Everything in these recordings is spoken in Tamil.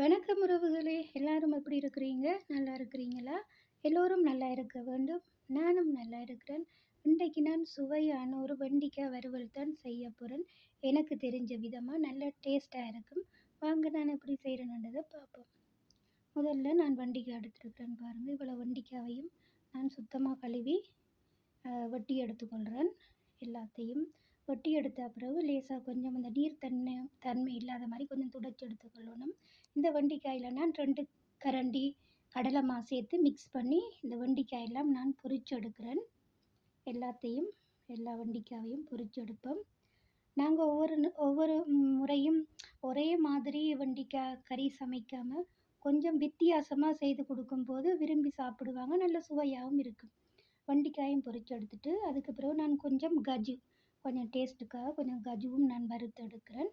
வணக்கம் உறவுகளே. எல்லாரும் எப்படி இருக்கிறீங்க? நல்லா இருக்கிறீங்களா? எல்லோரும் நல்லா இருக்க வேண்டும். நானும் நல்லா இருக்கிறேன். இன்றைக்கு நான் சுவையான ஒரு வெண்டிக்காய் வறுவல் தான் செய்ய போகிறேன் எனக்கு தெரிஞ்ச விதமாக நல்ல டேஸ்ட்டாக இருக்கும். வாங்க நான் எப்படி செய்கிறேன்றதை பார்ப்போம். முதல்ல நான் வண்டிக்காய் எடுத்துருக்கிறேன் பாருங்கள் இவ்வளோ வண்டிக்காயையும் நான் சுத்தமாக கழுவி வெட்டி எடுத்துக்கொள்கிறேன் எல்லாத்தையும் கொட்டி எடுத்த பிறகு லேசாக கொஞ்சம் அந்த நீர் தன்மை தன்மை இல்லாத மாதிரி கொஞ்சம் துடைச்சி எடுத்துக்கொள்ளணும் இந்த வெண்டிக்காயில் நான் ரெண்டு கரண்டி கடலை மா சேர்த்து மிக்ஸ் பண்ணி இந்த வெண்டிக்காயெல்லாம் நான் பொரிச்சு எடுக்கிறேன். எல்லாத்தையும் எல்லா வெண்டைக்காயையும் பொரிச்சு எடுப்போம். நாங்கள் ஒவ்வொரு ஒவ்வொரு முறையும் ஒரே மாதிரி வெண்டைக்காய் கறி சமைக்காமல் கொஞ்சம் வித்தியாசமாக செய்து கொடுக்கும்போது விரும்பி சாப்பிடுவாங்க. நல்ல சுவையாகவும் இருக்கும். வெண்டைக்காயும் பொரிச்சு எடுத்துட்டு அதுக்கு பிறகு நான் கொஞ்சம் கஜு கொஞ்சம் டேஸ்ட்டுக்காக கொஞ்சம் கஜுவும் நான் வறுத்து எடுக்கிறேன்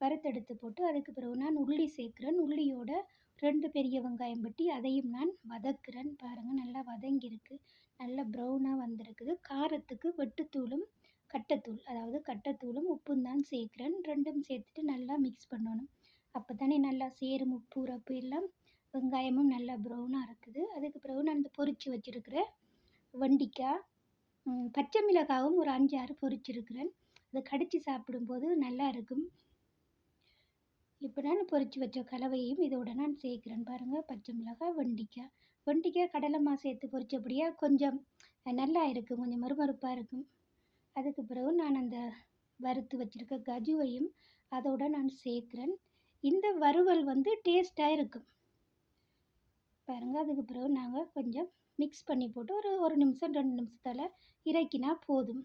வறுத்தெடுத்து போட்டு அதுக்கு பிறகு நான் உள்ளி சேர்க்குறேன். உள்ளியோட ரெண்டு பெரிய வெங்காயம் வெட்டி அதையும் நான் வதக்குறேன். பாருங்கள் நல்லா வதங்கியிருக்கு. நல்லா ப்ரௌனாக வந்திருக்குது. காரத்துக்கு வெட்டுத்தூளும் கட்டைத்தூள் அதாவது கட்டைத்தூளும் உப்பும் தான் சேர்க்குறேன். ரெண்டும் சேர்த்துட்டு நல்லா மிக்ஸ் பண்ணணும். அப்போ தானே நல்லா சேரும் உப்பு உரப்பு எல்லாம். வெங்காயமும் நல்லா ப்ரௌனாக இருக்குது. அதுக்கு பிறகு நான் இந்த பொரித்து வச்சுருக்கிற வெண்டிக்காய் பச்சை மிளகாவும் ஒரு அஞ்சு ஆறு பொரிச்சிருக்கிறேன். அதை கடித்து சாப்பிடும்போது நல்லா இருக்கும். இப்போ நான் பொரித்து வச்ச கலவையும் இதோட நான் சேர்க்குறேன். பாருங்கள் பச்சை மிளகாய் வெண்டிக்காய். வெண்டிக்காய் கடலை மா சேர்த்து பொரிச்சபடியா கொஞ்சம் நல்லா இருக்கும். கொஞ்சம் மறுமறுப்பாக இருக்கும். அதுக்கு பிறகு நான் அந்த வறுத்து வச்சுருக்க கஜுவையும் அதோட நான் சேர்க்குறேன். இந்த வறுவல் வந்து டேஸ்ட்டாக இருக்கும். பாருங்கள் அதுக்கு பிறகு நாங்கள் கொஞ்சம் மிக்ஸ் பண்ணி போட்டு ஒரு ஒரு நிமிஷம் ரெண்டு நிமிஷத்தில் இறக்கினா போதும்.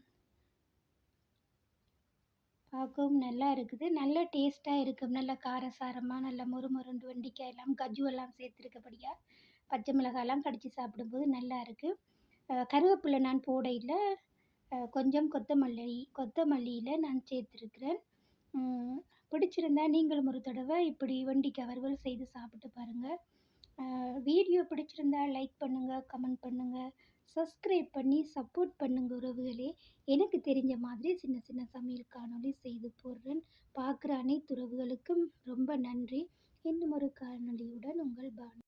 பார்க்கவும் நல்லா இருக்குது. நல்ல டேஸ்ட்டாக இருக்கும் நல்ல காரசாரமாக நல்ல மொறு மொறுண்டு வெண்டிக்காய் எல்லாம் கஜு எல்லாம் சேர்த்துருக்கபடியா பச்சை மிளகாயெல்லாம் கடித்து சாப்பிடும்போது நல்லா இருக்குது கருவேப்பிலை நான் போடையில் கொஞ்சம் கொத்தமல்லி கொத்தமல்லியில் நான் சேர்த்துருக்குறேன். பிடிச்சிருந்தா நீங்களும் ஒரு தடவை இப்படி வெண்டிக்காய் வறுவல் செய்து சாப்பிட்டு பாருங்கள் வீடியோ பிடிச்சிருந்தா லைக் பண்ணுங்கள் கமெண்ட் பண்ணுங்கள் சப்ஸ்கிரைப் பண்ணி சப்போர்ட் பண்ணுங்கள் உறவுகளே. எனக்கு தெரிஞ்ச மாதிரி சின்ன சின்ன சமையல் காணொளி செய்து போடுறேன். பார்க்குற அனைத்து உறவுகளுக்கும் ரொம்ப நன்றி. இன்னும் ஒரு காணொளியுடன் உங்கள் பானு.